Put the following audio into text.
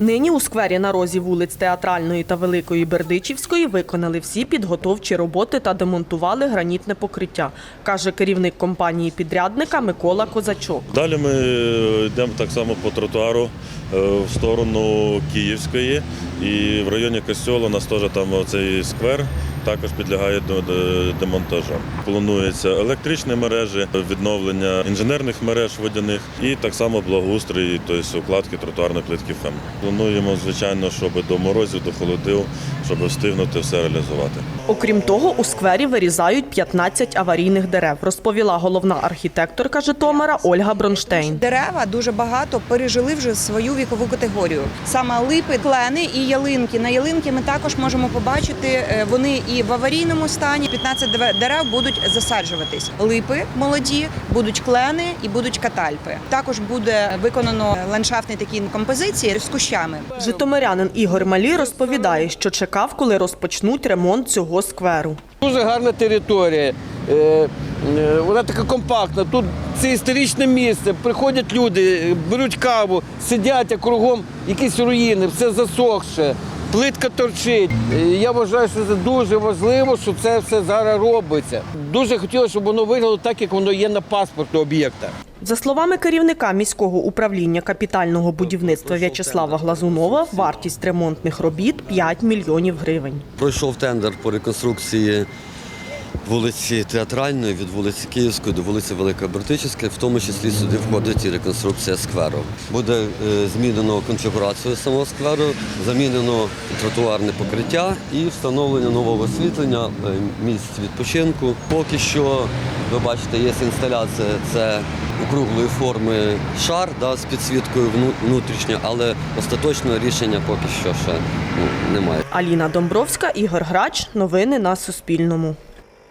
Нині у сквері на розі вулиць Театральної та Великої Бердичівської виконали всі підготовчі роботи та демонтували гранітне покриття, каже керівник компанії підрядника Микола Козачок. Далі ми е, йдемо так само по тротуару е, в сторону Київської і в районі Костьола у нас теж там цей сквер також підлягає до демонтажу. Планується електричні мережі, відновлення інженерних мереж водяних і так само благоустрій, тобто укладки тротуарної плитки ФЕМ. Плануємо, звичайно, щоб до морозів, до холодів, щоб встигнути все реалізувати. Окрім того, у сквері вирізають 15 аварійних дерев, розповіла головна архітекторка Житомира Ольга Бронштейн. Дерева дуже багато пережили вже свою вікову категорію. Саме липи, клени і ялинки. На ялинки ми також можемо побачити, е, вони і в аварійному стані. 15 дев- дерев будуть засаджуватись. Липи молоді, будуть клени і будуть катальпи. Також буде виконано ландшафтні такі композиції з кущами. Житомирянин Ігор Малій розповідає, що чекав, коли розпочнуть ремонт цього скверу. Дуже гарна територія. Е, е, Вона така компактна. Тут це історичне місце. Приходять люди, беруть каву, сидять, а кругом якісь руїни, все засохше, плитка торчить. Е, Я вважаю, що це дуже важливо, що це все зараз робиться. Дуже хотілося, щоб воно виглядало так, як воно є на паспорту об'єкта. За словами керівника міського управління капітального будівництва В'ячеслава Глазунова, вартість ремонтних робіт 5 мільйонів гривень. Пройшов тендер по реконструкції вулиці Театральної від вулиці Київської до вулиці Великої Бертичівської, в тому числі сюди входить і реконструкція скверу. Буде е, змінено конфігурацію самого скверу, замінено тротуарне покриття і встановлення нового освітлення, е, місць відпочинку. Поки що, ви бачите, є інсталяція, це округлої форми шар да, з підсвіткою внутрішньо, але остаточного рішення поки що ще ну, немає. Аліна Домбровська, Ігор Грач. Новини на Суспільному.